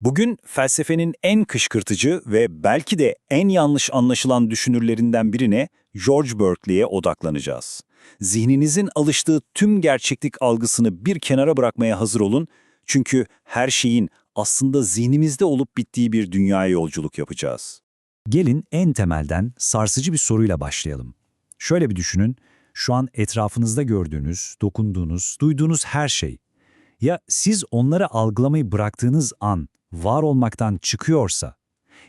Bugün felsefenin en kışkırtıcı ve belki de en yanlış anlaşılan düşünürlerinden birine George Berkeley'e odaklanacağız. Zihninizin alıştığı tüm gerçeklik algısını bir kenara bırakmaya hazır olun çünkü her şeyin aslında zihnimizde olup bittiği bir dünyaya yolculuk yapacağız. Gelin en temelden sarsıcı bir soruyla başlayalım. Şöyle bir düşünün, şu an etrafınızda gördüğünüz, dokunduğunuz, duyduğunuz her şey. Ya siz onları algılamayı bıraktığınız an var olmaktan çıkıyorsa,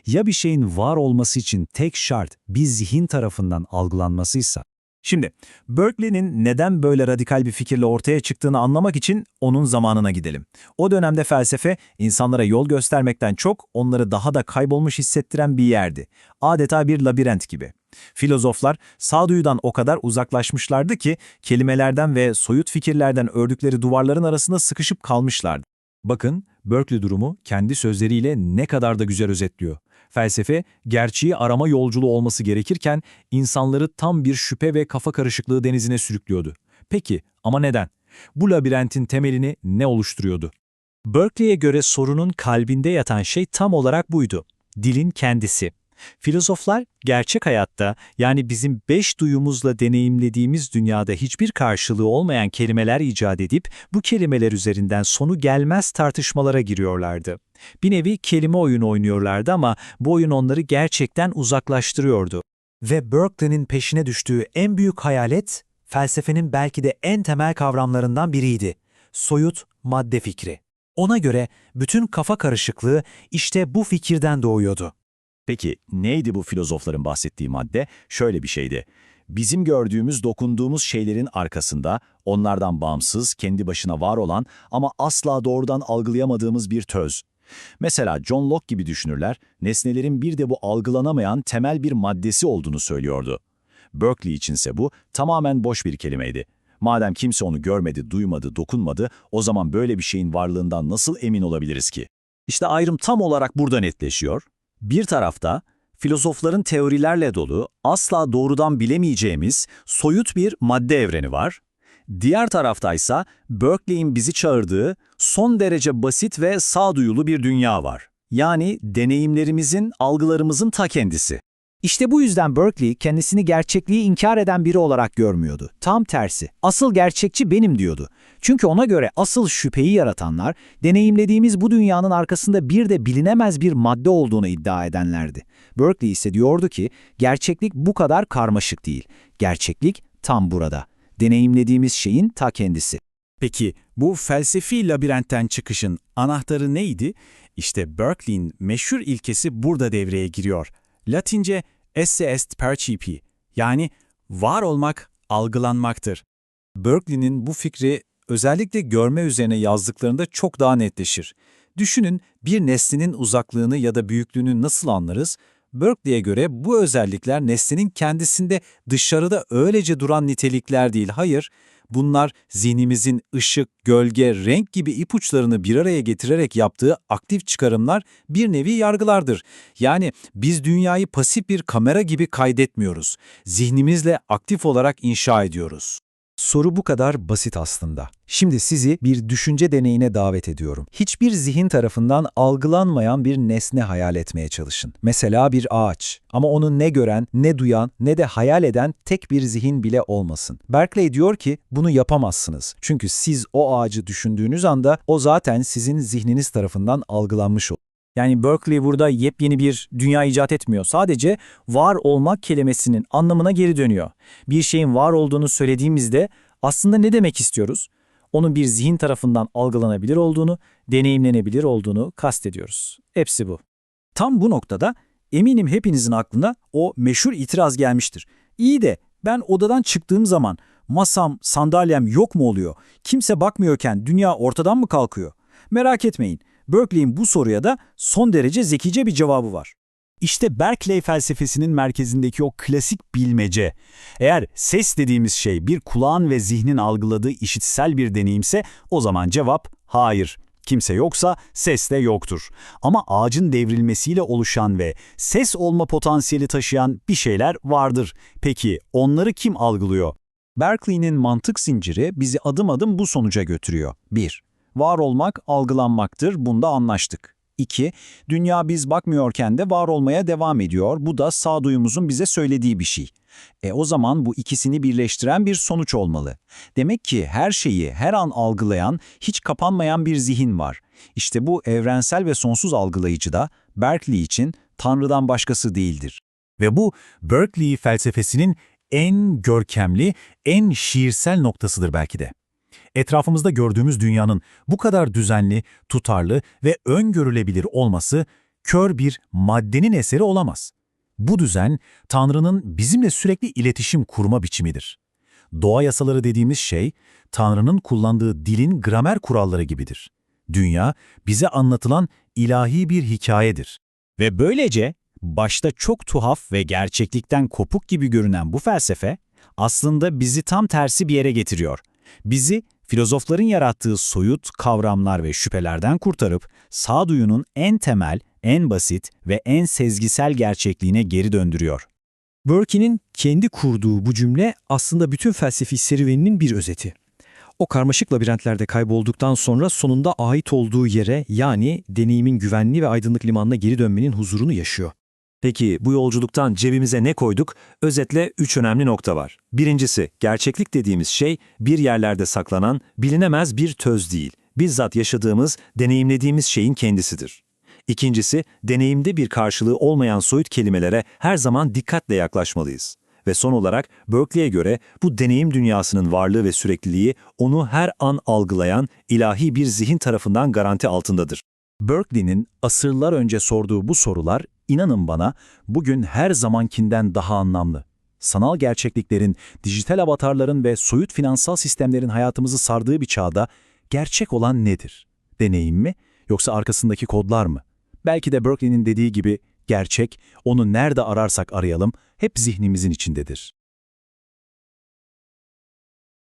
ya bir şeyin var olması için tek şart bir zihin tarafından algılanmasıysa? Şimdi, Berkeley'nin neden böyle radikal bir fikirle ortaya çıktığını anlamak için onun zamanına gidelim. O dönemde felsefe, insanlara yol göstermekten çok onları daha da kaybolmuş hissettiren bir yerdi. Adeta bir labirent gibi. Filozoflar sağduyudan o kadar uzaklaşmışlardı ki kelimelerden ve soyut fikirlerden ördükleri duvarların arasında sıkışıp kalmışlardı. Bakın, Berkeley durumu kendi sözleriyle ne kadar da güzel özetliyor. Felsefe, gerçeği arama yolculuğu olması gerekirken insanları tam bir şüphe ve kafa karışıklığı denizine sürüklüyordu. Peki ama neden? Bu labirentin temelini ne oluşturuyordu? Berkeley'e göre sorunun kalbinde yatan şey tam olarak buydu. Dilin kendisi. Filozoflar gerçek hayatta yani bizim beş duyumuzla deneyimlediğimiz dünyada hiçbir karşılığı olmayan kelimeler icat edip bu kelimeler üzerinden sonu gelmez tartışmalara giriyorlardı. Bir nevi kelime oyunu oynuyorlardı ama bu oyun onları gerçekten uzaklaştırıyordu. Ve Berkeley'nin peşine düştüğü en büyük hayalet, felsefenin belki de en temel kavramlarından biriydi. Soyut madde fikri. Ona göre bütün kafa karışıklığı işte bu fikirden doğuyordu. Peki neydi bu filozofların bahsettiği madde? Şöyle bir şeydi. Bizim gördüğümüz, dokunduğumuz şeylerin arkasında, onlardan bağımsız, kendi başına var olan ama asla doğrudan algılayamadığımız bir töz. Mesela John Locke gibi düşünürler, nesnelerin bir de bu algılanamayan temel bir maddesi olduğunu söylüyordu. Berkeley içinse bu tamamen boş bir kelimeydi. Madem kimse onu görmedi, duymadı, dokunmadı, o zaman böyle bir şeyin varlığından nasıl emin olabiliriz ki? İşte ayrım tam olarak burada netleşiyor. Bir tarafta filozofların teorilerle dolu, asla doğrudan bilemeyeceğimiz soyut bir madde evreni var. Diğer taraftaysa Berkeley'in bizi çağırdığı son derece basit ve sağduyulu bir dünya var. Yani deneyimlerimizin, algılarımızın ta kendisi. İşte bu yüzden Berkeley kendisini gerçekliği inkar eden biri olarak görmüyordu. Tam tersi. Asıl gerçekçi benim diyordu. Çünkü ona göre asıl şüpheyi yaratanlar, deneyimlediğimiz bu dünyanın arkasında bir de bilinemez bir madde olduğunu iddia edenlerdi. Berkeley ise diyordu ki, gerçeklik bu kadar karmaşık değil. Gerçeklik tam burada. Deneyimlediğimiz şeyin ta kendisi. Peki bu felsefi labirentten çıkışın anahtarı neydi? İşte Berkeley'in meşhur ilkesi burada devreye giriyor. Latince esse est percipi yani var olmak algılanmaktır. Berkeley'nin bu fikri özellikle görme üzerine yazdıklarında çok daha netleşir. Düşünün bir nesnenin uzaklığını ya da büyüklüğünü nasıl anlarız? Berkeley'e göre bu özellikler nesnenin kendisinde dışarıda öylece duran nitelikler değil, hayır, bunlar zihnimizin ışık, gölge, renk gibi ipuçlarını bir araya getirerek yaptığı aktif çıkarımlar bir nevi yargılardır. Yani biz dünyayı pasif bir kamera gibi kaydetmiyoruz. Zihnimizle aktif olarak inşa ediyoruz. Soru bu kadar basit aslında. Şimdi sizi bir düşünce deneyine davet ediyorum. Hiçbir zihin tarafından algılanmayan bir nesne hayal etmeye çalışın. Mesela bir ağaç. Ama onu ne gören, ne duyan, ne de hayal eden tek bir zihin bile olmasın. Berkeley diyor ki bunu yapamazsınız. Çünkü siz o ağacı düşündüğünüz anda o zaten sizin zihniniz tarafından algılanmış olur. Yani Berkeley burada yepyeni bir dünya icat etmiyor. Sadece var olmak kelimesinin anlamına geri dönüyor. Bir şeyin var olduğunu söylediğimizde aslında ne demek istiyoruz? Onun bir zihin tarafından algılanabilir olduğunu, deneyimlenebilir olduğunu kastediyoruz. Hepsi bu. Tam bu noktada eminim hepinizin aklına o meşhur itiraz gelmiştir. İyi de ben odadan çıktığım zaman masam, sandalyem yok mu oluyor? Kimse bakmıyorken dünya ortadan mı kalkıyor? Merak etmeyin. Berkeley'in bu soruya da son derece zekice bir cevabı var. İşte Berkeley felsefesinin merkezindeki o klasik bilmece. Eğer ses dediğimiz şey bir kulağın ve zihnin algıladığı işitsel bir deneyimse o zaman cevap hayır. Kimse yoksa ses de yoktur. Ama ağacın devrilmesiyle oluşan ve ses olma potansiyeli taşıyan bir şeyler vardır. Peki onları kim algılıyor? Berkeley'nin mantık zinciri bizi adım adım bu sonuca götürüyor. 1. Var olmak algılanmaktır, bunda anlaştık. 2. Dünya biz bakmıyorken de var olmaya devam ediyor. Bu da sağduyumuzun bize söylediği bir şey. E o zaman bu ikisini birleştiren bir sonuç olmalı. Demek ki her şeyi her an algılayan, hiç kapanmayan bir zihin var. İşte bu evrensel ve sonsuz algılayıcı da Berkeley için Tanrı'dan başkası değildir. Ve bu Berkeley felsefesinin en görkemli, en şiirsel noktasıdır belki de. Etrafımızda gördüğümüz dünyanın bu kadar düzenli, tutarlı ve öngörülebilir olması kör bir maddenin eseri olamaz. Bu düzen, Tanrı'nın bizimle sürekli iletişim kurma biçimidir. Doğa yasaları dediğimiz şey, Tanrı'nın kullandığı dilin gramer kuralları gibidir. Dünya, bize anlatılan ilahi bir hikayedir. Ve böylece başta çok tuhaf ve gerçeklikten kopuk gibi görünen bu felsefe aslında bizi tam tersi bir yere getiriyor. Bizi filozofların yarattığı soyut kavramlar ve şüphelerden kurtarıp sağduyunun en temel, en basit ve en sezgisel gerçekliğine geri döndürüyor. Burke'nin kendi kurduğu bu cümle aslında bütün felsefi serüveninin bir özeti. O karmaşık labirentlerde kaybolduktan sonra sonunda ait olduğu yere yani deneyimin güvenli ve aydınlık limanına geri dönmenin huzurunu yaşıyor. Peki bu yolculuktan cebimize ne koyduk? Özetle üç önemli nokta var. Birincisi, gerçeklik dediğimiz şey bir yerlerde saklanan, bilinemez bir töz değil. Bizzat yaşadığımız, deneyimlediğimiz şeyin kendisidir. İkincisi, deneyimde bir karşılığı olmayan soyut kelimelere her zaman dikkatle yaklaşmalıyız. Ve son olarak Berkeley'e göre bu deneyim dünyasının varlığı ve sürekliliği onu her an algılayan ilahi bir zihin tarafından garanti altındadır. Berkeley'nin asırlar önce sorduğu bu sorular, inanın bana, bugün her zamankinden daha anlamlı. Sanal gerçekliklerin, dijital avatarların ve soyut finansal sistemlerin hayatımızı sardığı bir çağda gerçek olan nedir? Deneyim mi yoksa arkasındaki kodlar mı? Belki de Berkeley'nin dediği gibi gerçek, onu nerede ararsak arayalım, hep zihnimizin içindedir.